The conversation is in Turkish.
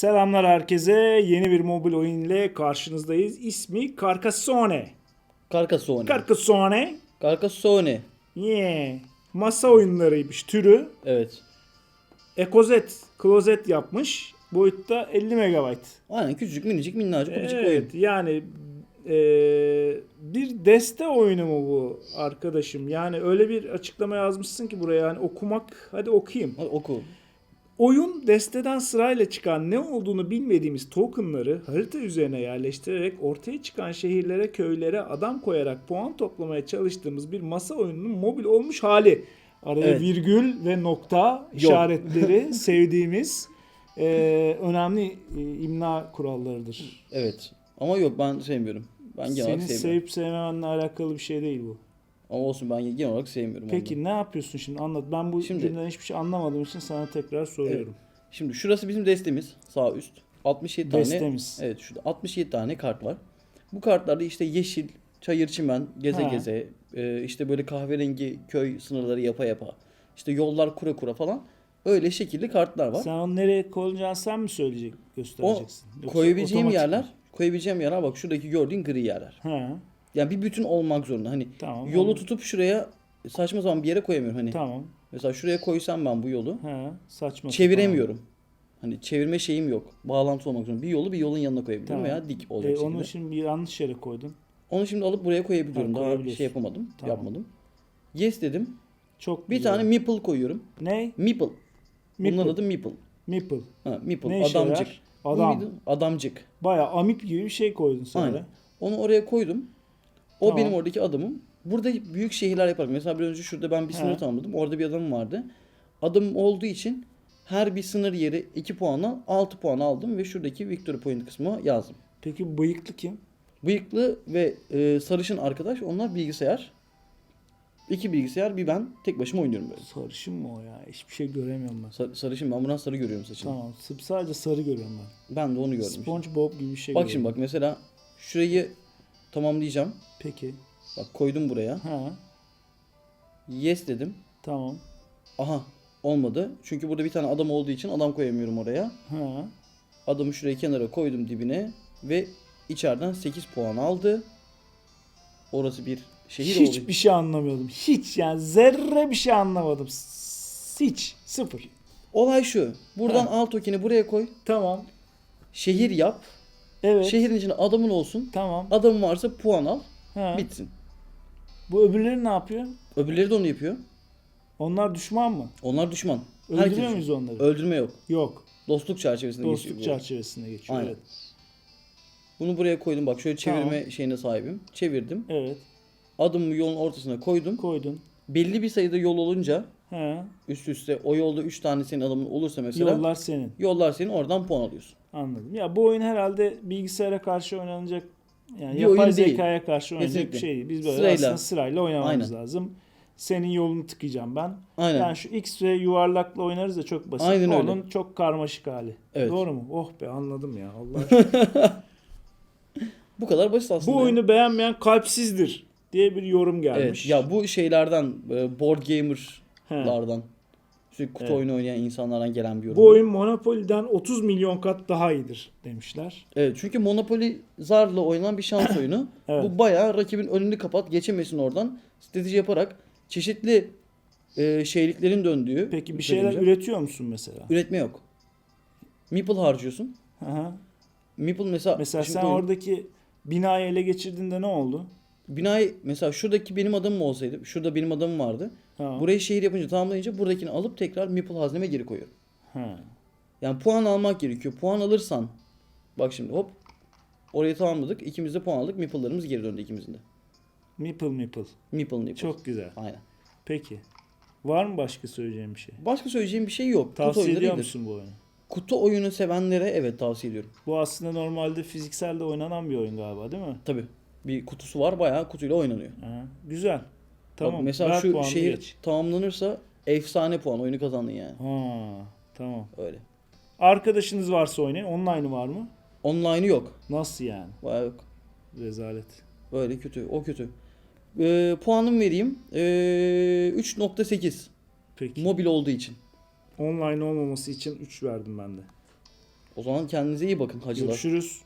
Selamlar herkese. Yeni bir mobil oyun ile karşınızdayız. İsmi Carcassonne. Carcassonne. Carcassonne. Carcassonne. Yeah. Masa oyunlarıymış türü. Evet. Ekozet, klozet yapmış. Boyutta 50 MB. Aynen küçücük minicik minnacık bir oyun. Evet yani eee, bir deste oyunu mu bu arkadaşım? Yani öyle bir açıklama yazmışsın ki buraya yani okumak hadi okuyayım. Hadi oku. Oyun desteden sırayla çıkan ne olduğunu bilmediğimiz tokenları harita üzerine yerleştirerek ortaya çıkan şehirlere, köylere adam koyarak puan toplamaya çalıştığımız bir masa oyununun mobil olmuş hali. Araya Evet. virgül ve nokta işaretleri sevdiğimiz eee, önemli e, imla kurallarıdır. Evet. Ama yok ben sevmiyorum. Ben genel Senin sevmiyorum. sevip sevmemenle alakalı bir şey değil bu. Ama olsun ben genel olarak sevmiyorum. Peki onu. ne yapıyorsun şimdi anlat. Ben bu Şimdi- cümleden hiçbir şey anlamadığım için sana tekrar soruyorum. Şimdi şurası bizim destemiz. Sağ üst. 67 tane. Destemiz. Evet şurada 67 tane kart var. Bu kartlarda işte yeşil, çayır çimen, geze Ha. geze, e, işte böyle kahverengi köy sınırları yapa yapa, işte yollar kura kura falan. Öyle şekilli kartlar var. Sen onu nereye koyacağını sen mi söyleyecek, göstereceksin? Yoksa Koyabileceğim yerler, mi? koyabileceğim yerler bak şuradaki gördüğün gri yerler. He, Yani bir bütün olmak zorunda. Hani tamam. yolu onu- tutup şuraya saçma zaman bir yere koyamıyorum. Hani Tamam. mesela şuraya koysam ben bu yolu He, saçma. çeviremiyorum. Hani çevirme şeyim yok. Bağlantı olmak zorunda. Bir yolu bir yolun yanına koyabilirim Tamam. veya dik olacak E, şekilde. onu şimdi bir yanlış yere koydun. Onu şimdi alıp buraya koyabiliyorum. Ha, Daha bir koyabiliyorsun. şey yapamadım. Tamam. Yapmadım. Yes dedim. Çok Bir güzel. tane meeple koyuyorum. Ne? Meeple. Meeple. Bunun adı meeple. Meeple. Ha, meeple. Ne işe Adamcık. yarar? Bu Adam. muydu? Adamcık. Baya amip gibi bir şey koydun sonra. Aynen. Onu oraya koydum. O Tamam. benim oradaki adamım. Burada büyük şehirler yaparım. Mesela bir önce şurada ben bir sınır He. tamamladım. Orada bir adamım vardı. Adamım olduğu için her bir sınır yeri 2 puanla 6 puan aldım ve şuradaki victory point kısmı yazdım. Peki bıyıklı kim? Bıyıklı ve e, sarışın arkadaş onlar bilgisayar. İki bilgisayar bir ben tek başıma oynuyorum böyle. Sarışın mı o ya? Hiçbir şey göremiyorum ben. Sa- sarışın ben buradan sarı görüyorum saçını. Tamam. Sıp sadece sarı görüyorum ben. Ben de onu gördüm. işte. SpongeBob gibi bir şey Bak görüyorum. şimdi bak mesela şurayı tamamlayacağım. Peki. Bak koydum buraya. Ha, Yes dedim. tamam. Aha olmadı. Çünkü burada bir tane adam olduğu için adam koyamıyorum oraya. Ha. Adamı şuraya kenara koydum dibine ve içeriden 8 puan aldı. Orası bir şehir olduğu Hiçbir şey anlamıyordum. Hiç yani zerre bir şey anlamadım. Hiç. Sıfır. Olay şu. Buradan Ha. al tokeni buraya koy. Tamam. Şehir yap. Evet. Şehrin içinde adamın olsun. Tamam. Adamın varsa puan al. Ha. Bitsin. Bu öbürleri ne yapıyor? Öbürleri de onu yapıyor. Onlar düşman mı? Onlar düşman. Öldürüyor düşman. muyuz onları? Öldürme yok. Yok. Dostluk çerçevesinde Dostluk geçiyor. bu. çerçevesinde geçiyor. Aynen. Evet. Bunu buraya koydum. Bak şöyle çevirme Tamam. şeyine sahibim. Çevirdim. Evet. Adımı yolun ortasına koydum. Koydun. Belli bir sayıda yol olunca Ha. üst üste o yolda 3 tane senin adamın olursa mesela Yollar senin. yollar senin oradan puan alıyorsun. Anladım. Ya bu oyun herhalde bilgisayara karşı oynanacak yani Bir yapay oyun değil. zekaya karşı oynanacak Kesinlikle. bir şey değil. Biz böyle Sırayla. aslında sırayla oynamamız Aynen. lazım. Senin yolunu tıkayacağım ben. Aynen. Yani şu X ve yuvarlakla oynarız da çok basit. Aynen öyle. Onun çok karmaşık hali. Evet. Doğru mu? Oh be anladım ya. Allah. Bu kadar basit aslında. bu oyunu beğenmeyen kalpsizdir diye bir yorum gelmiş. Evet. Ya bu şeylerden e, board He. Sürekli kutu Evet. oyunu oynayan insanlardan gelen bir yorum. Bu oyun Monopoly'den 30 milyon kat daha iyidir demişler. Evet çünkü Monopoly zarla oynanan bir şans oyunu. Evet. Bu bayağı rakibin önünü kapat geçemesin oradan. Strateji yaparak çeşitli e, şeyliklerin döndüğü. Peki bir şeyler üzerince- üretiyor musun mesela? Üretme yok. Meeple harcıyorsun. Aha. Meeple mesela... Mesela sen oyun- oradaki binayı ele geçirdiğinde ne oldu? Binayı mesela şuradaki benim adamım olsaydı. Şurada benim adamım vardı. Ha. Burayı şehir yapınca tamamlayınca buradakini alıp tekrar Meeple hazneme geri koyuyorum. Ha. Yani puan almak gerekiyor. Puan alırsan bak şimdi hop orayı tamamladık. İkimiz de puan aldık. Meeple'larımız geri döndü ikimizin de. Meeple meeple. Meeple Meeple. Çok güzel. Aynen. Peki. Var mı başka söyleyeceğim bir şey? Başka söyleyeceğim bir şey yok. Kutu Tavsiye oyunları ediyor musun bu oyunu? Kutu oyunu sevenlere evet tavsiye ediyorum. Bu aslında normalde fizikselde oynanan bir oyun galiba değil mi? Tabi bir kutusu var bayağı kutuyla oynanıyor. Ha. Güzel. Tamam. Bak mesela ver şu şehir geç. tamamlanırsa efsane puan oyunu kazandın yani. Ha. Tamam. Öyle. Arkadaşınız varsa oynayın. Online'ı var mı? Online'ı yok. Nasıl yani? Bayağı yok. Rezalet. Böyle kötü. O kötü. Ee, puanım vereyim. Ee, 3.8. Peki. Mobil olduğu için. Online olmaması için 3 verdim ben de. O zaman kendinize iyi bakın hacılar. Görüşürüz.